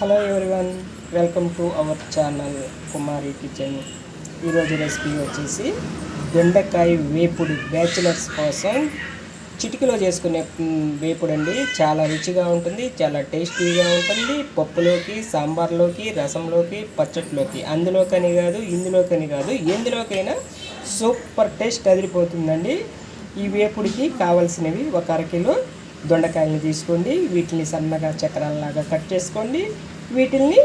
Hello everyone welcome to our channel Kumari kitchen ఈరోజు recipe వచ్చేసి బెండకాయ వేపుడు బ్యాచిలర్స్ కోసం చిటికలో చేసుకునే వేపుడు అండి. చాలా రుచిగా ఉంటుంది చాలా టేస్టీగా ఉంటుంది. పప్పులోకి సాంబార్లోకి రసంలోకి పచ్చట్లోకి. అందులోకని కాదు ఇందులోకని కాదు ఎందులోకైనా సూపర్ టేస్ట్ అదిరిపోతుందండి. ఈ వేపుడికి కావలసినవి ఒక అరకిలో దొండకాయలను తీసుకోండి వీటిని సన్నగా చక్రాలలాగా కట్ చేసుకోండి వీటిల్ని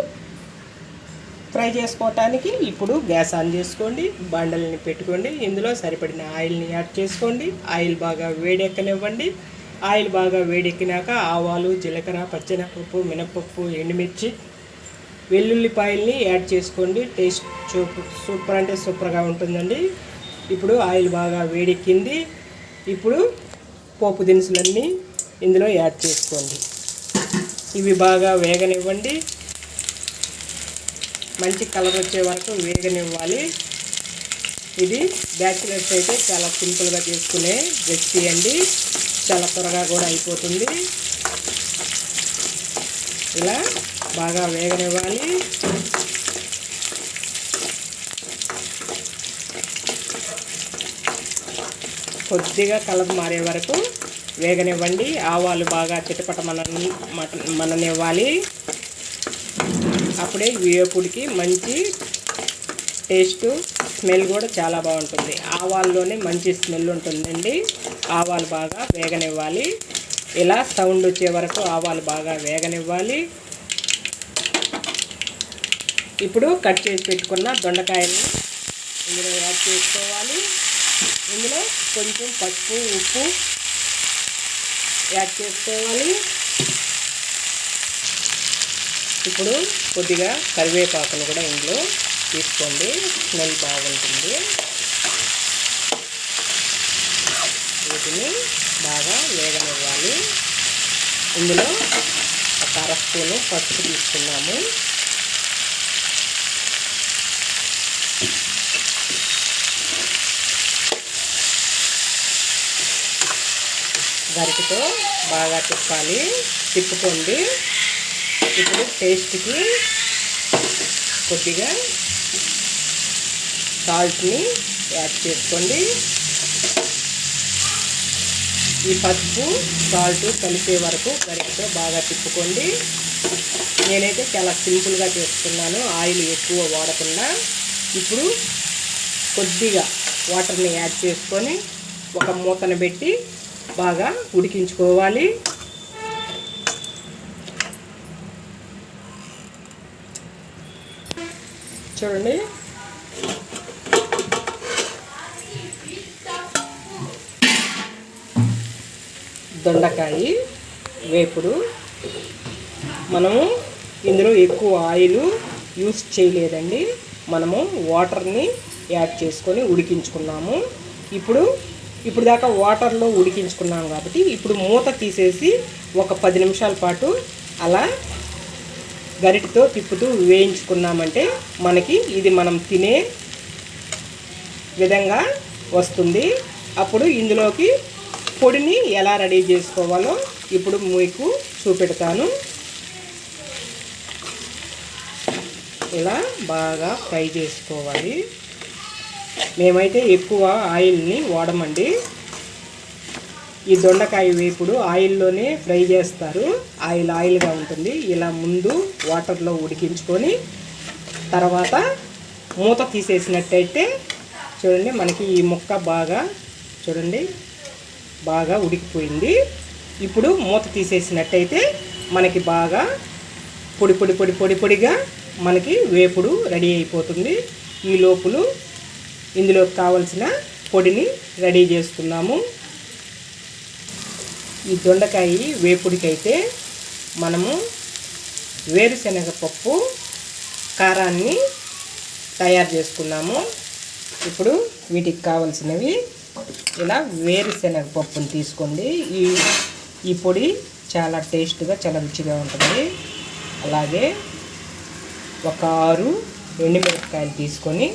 ఫ్రై చేసుకోవటానికి ఇప్పుడు గ్యాస్ ఆన్ చేసుకోండి బండల్ని పెట్టుకోండి ఇందులో సరిపడిన ఆయిల్ని యాడ్ చేసుకోండి ఆయిల్ బాగా వేడెక్కనివ్వండి. ఆయిల్ బాగా వేడెక్కినాక ఆవాలు జీలకర్ర పచ్చెనపప్పు మినపప్పు ఎండుమిర్చి వెల్లుల్లిపాయల్ని యాడ్ చేసుకోండి. టేస్ట్ సూపర్ సూపర్ అంటే సూపర్గా ఉంటుందండి. ఇప్పుడు ఆయిల్ బాగా వేడెక్కింది. ఇప్పుడు పోపు దినుసులన్నీ ఇందులో యాడ్ చేసుకోండి. ఇవి బాగా వేగనివ్వండి. మంచి కలర్ వచ్చే వరకు వేగనివ్వాలి. ఇది బ్యాచిలర్స్ అయితే చాలా సింపుల్గా చేసుకునే రెసిపీ అండి. చాలా త్వరగా కూడా అయిపోతుంది. ఇలా బాగా వేగనివ్వాలి. కొద్దిగా కలర్ మారే వరకు వేగనివ్వండి. ఆవాలు బాగా చిటపట మన మననివ్వాలి. అప్పుడే వేపుడికి మంచి టేస్ట్ స్మెల్ కూడా చాలా బాగుంటుంది. ఆవాల్లోనే మంచి స్మెల్ ఉంటుందండి. ఆవాలు బాగా వేగనివ్వాలి. ఇలా సౌండ్ వచ్చే వరకు ఆవాలు బాగా వేగనివ్వాలి. ఇప్పుడు కట్ చేసి పెట్టుకున్న దొండకాయని ఇందులో యాడ్ చేసుకోవాలి. ఇందులో కొంచెం పసుపు ఉప్పు యాడ్ చేసుకోవాలి. ఇప్పుడు కొద్దిగా కరివేపాకును కూడా ఇందులో తీసుకోండి. స్మెల్ బాగుంటుంది. వీటిని బాగా వేగనివ్వాలి. ఇందులో ఒక అర స్పూను పసుపు తీసుకున్నాము. గరిటతో బాగా తిప్పాలి. తిప్పుకోండి. ఇప్పుడు టేస్ట్కి కొద్దిగా సాల్ట్ని యాడ్ చేసుకోండి. ఈ పసుపు సాల్ట్ కలిసే వరకు గరిటతో బాగా తిప్పుకోండి. నేనైతే చాలా సింపుల్గా చేస్తున్నాను. ఆయిల్ ఎక్కువ వాడకుండా. ఇప్పుడు కొద్దిగా వాటర్ని యాడ్ చేసుకొని ఒక మూతను పెట్టి బాగా ఉడికించుకోవాలి. చూడండి. దొండకాయ వేపుడు. మనము ఇందులో ఎక్కువ ఆయిల్ యూస్ చేయలేదండి. మనము వాటర్ని యాడ్ చేసుకొని ఉడికించుకున్నాము. ఇప్పుడు ఇప్పుడు దాకా వాటర్లో ఉడికించుకున్నాం కాబట్టి ఇప్పుడు మూత తీసేసి ఒక పది నిమిషాల పాటు అలా గరిటతో తిప్పుతూ వేయించుకున్నామంటే మనకి ఇది మనం తినే విధంగా వస్తుంది. అప్పుడు ఇందులోకి పొడిని ఎలా రెడీ చేసుకోవాలో ఇప్పుడు మీకు చూపెడతాను. ఇలా బాగా ఫ్రై చేసుకోవాలి. మేమైతే ఎక్కువ ఆయిల్ని వాడమండి. ఈ దొండకాయ వేపుడు ఆయిల్లోనే ఫ్రై చేస్తారు. ఆయిల్ ఆయిల్గా ఉంటుంది. ఇలా ముందు వాటర్లో ఉడికించుకొని తర్వాత మూత తీసేసినట్టయితే చూడండి మనకి ఈ ముక్క బాగా చూడండి బాగా ఉడికిపోయింది. ఇప్పుడు మూత తీసేసినట్టయితే మనకి బాగా పొడి పొడి పొడి పొడి పొడిగా మనకి వేపుడు రెడీ అయిపోతుంది. ఈ లోపులు ఇందులోకి కావలసిన పొడిని రెడీ చేసుకున్నాము ఈ దొండకాయ వేపుడికైతే మనము వేరుశనగ పప్పు కారాన్ని తయారు చేసుకున్నాము. ఇప్పుడు వీటికి కావలసినవి ఇలా వేరుశనగ పప్పును తీసుకోండి. ఈ ఈ పొడి చాలా టేస్ట్గా చాలా రుచిగా ఉంటుంది. అలాగే ఒక ఆరు ఎండుమిరపకాయలు తీసుకొని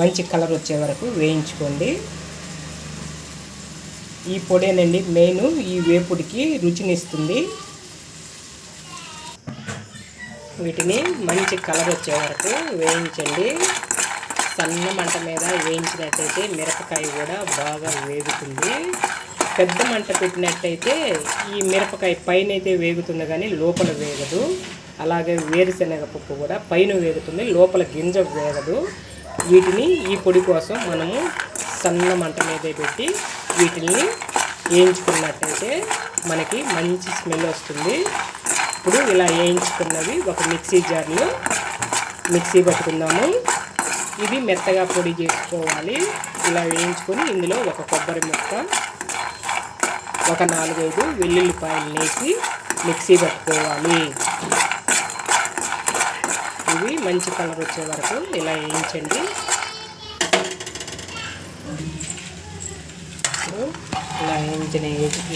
మంచి కలర్ వచ్చే వరకు వేయించుకోండి. ఈ పొడేనండి మెయిన్ ఈ వేపుడికి రుచినిస్తుంది. వీటిని మంచి కలర్ వచ్చే వరకు వేయించండి. సన్న మంట మీద వేయించినట్టయితే మిరపకాయ కూడా బాగా వేగుతుంది. పెద్ద మంట పెట్టినట్టయితే ఈ మిరపకాయ పైన అయితే వేగుతుంది కానీ లోపల వేగదు. అలాగే వేరుశనగ పప్పు కూడా పైన వేగుతుంది లోపల గింజ వేగదు. వీటిని ఈ పొడి కోసం మనము సన్న మంట మీద పెట్టి వీటిని వేయించుకున్నట్టయితే మనకి మంచి స్మెల్ వస్తుంది. ఇప్పుడు ఇలా వేయించుకున్నవి ఒక మిక్సీ జార్లో మిక్సీ పట్టుకుందాము. ఇది మెత్తగా పొడి చేసుకోవాలి. ఇలా వేయించుకొని ఇందులో ఒక కొబ్బరి ముక్క ఒక నాలుగైదు వెల్లుల్లిపాయలు వేసి మిక్సీ పట్టుకోవాలి. ఇవి మంచి కలర్ వచ్చే వరకు ఇలా వేయించండి. ఇలా వేయించిన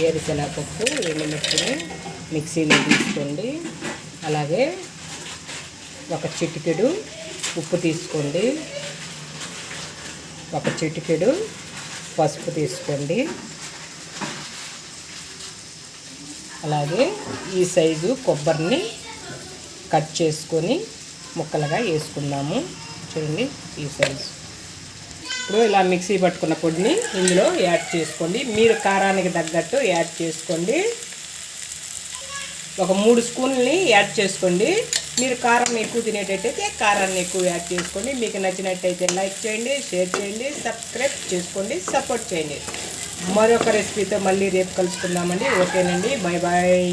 ఏరుశనగపప్పు రెండు మిర్చిని మిక్సీలో తీసుకోండి. అలాగే ఒక చిటికెడు ఉప్పు తీసుకోండి. ఒక చిటికెడు పసుపు తీసుకోండి. అలాగే ఈ సైజు కొబ్బరిని కట్ చేసుకొని ముక్కలుగా వేసుకుందాము చూడండి ఈ సైజు ఇప్పుడు ఇలా మిక్సీ పట్టుకున్న పొడిని ఇందులో యాడ్ చేసుకోండి. మీరు కారానికి తగ్గట్టు యాడ్ చేసుకోండి. ఒక మూడు స్పూన్ని యాడ్ చేసుకోండి. మీరు కారం ఎక్కువ తినేటట్టయితే కారాన్ని ఎక్కువ యాడ్ చేసుకోండి. మీకు నచ్చినట్టయితే లైక్ చేయండి షేర్ చేయండి సబ్స్క్రైబ్ చేసుకోండి సపోర్ట్ చేయండి. మరొక రెసిపీతో మళ్ళీ రేపు కలుసుకుందామండి. ఓకేనండి. Bye bye